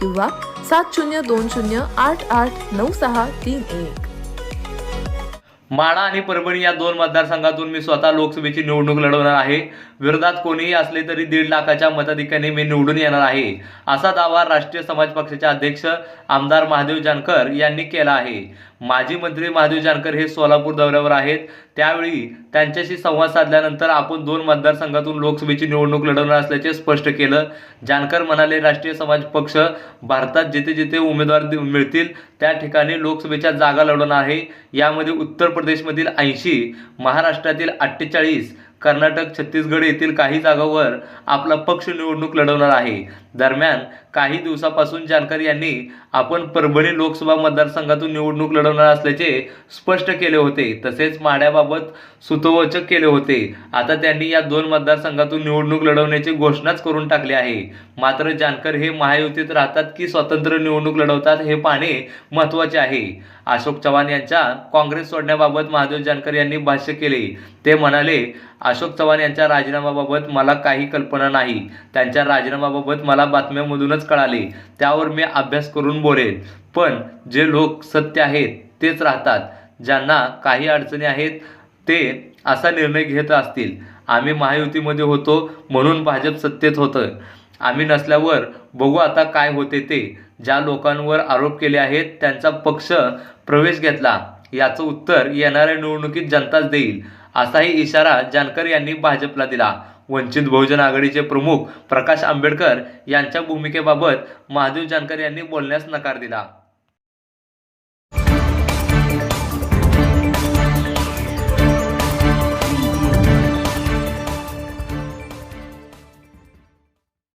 किंवा सात शून्य दोन शून्य आठ आठ नऊ सहा तीन एक. माढा आणि परभणी या दोन मतदारसंघातून मी स्वतः लोकसभेची निवडणूक लढवणार आहे. विरोधात कोणीही असले तरी दीड लाखाच्या मताधिक्याने मी निवडून येणार आहे असा दावा राष्ट्रीय समाज पक्षाचे अध्यक्ष आमदार महादेव जानकर यांनी केला आहे. माजी मंत्री महादेव जानकर हे सोलापूर दौऱ्यावर आहेत. त्यावेळी त्यांच्याशी संवाद साधल्यानंतर आपण दोन मतदारसंघातून लोकसभेची निवडणूक लढवणार असल्याचे स्पष्ट केलं. जानकर म्हणाले राष्ट्रीय समाज पक्ष भारतात जिथे जिथे उमेदवार मिळतील त्या ठिकाणी लोकसभेच्या जागा लढवणार आहे. यामध्ये उत्तर प्रदेशमधील ऐंशी महाराष्ट्रातील अठ्ठेचाळीस कर्नाटक छत्तीसगड येथील काही जागांवर आपला पक्ष निवडणूक लढवणार आहे. दरम्यान काही दिवसापासून जानकर यांनी आपण परभणी लोकसभा मतदारसंघातून निवडणूक लढवणार असल्याचे स्पष्ट केले होते. तसेच माढ्याबाबत सुतवचक केले होते. आता त्यांनी या दोन मतदारसंघातून निवडणूक लढवण्याची घोषणाच करून टाकली आहे. मात्र जानकर हे महायुतीत राहतात की स्वतंत्र निवडणूक लढवतात हे पाहणे महत्त्वाचे आहे. अशोक चव्हाण यांच्या काँग्रेस सोडण्याबाबत महादेव जानकर यांनी भाष्य केले. ते म्हणाले अशोक चव्हाण यांच्या राजीनामाबाबत मला काही कल्पना नाही. त्यांच्या राजीनामाबाबत मला बातम्यांमधूनच कळाले. त्यावर मी अभ्यास करून बोलेन. पण जे लोक सत्य आहेत तेच राहतात. ज्यांना काही अडचणी आहेत ते असा निर्णय घेत असतील. आम्ही महायुतीमध्ये होतो म्हणून भाजप सत्तेत होतं. आम्ही नसल्यावर बघू आता काय होते ते. ज्या लोकांवर आरोप केले आहेत त्यांचा पक्ष प्रवेश घेतला. याचं उत्तर येणाऱ्या निवडणुकीत जनताच देईल. असाही इशारा जानकर यांनी भाजपला दिला. वंचित बहुजन आघाडीचे प्रमुख प्रकाश आंबेडकर यांच्या भूमिकेबाबत महादेव जानकर यांनी बोलण्यास नकार दिला.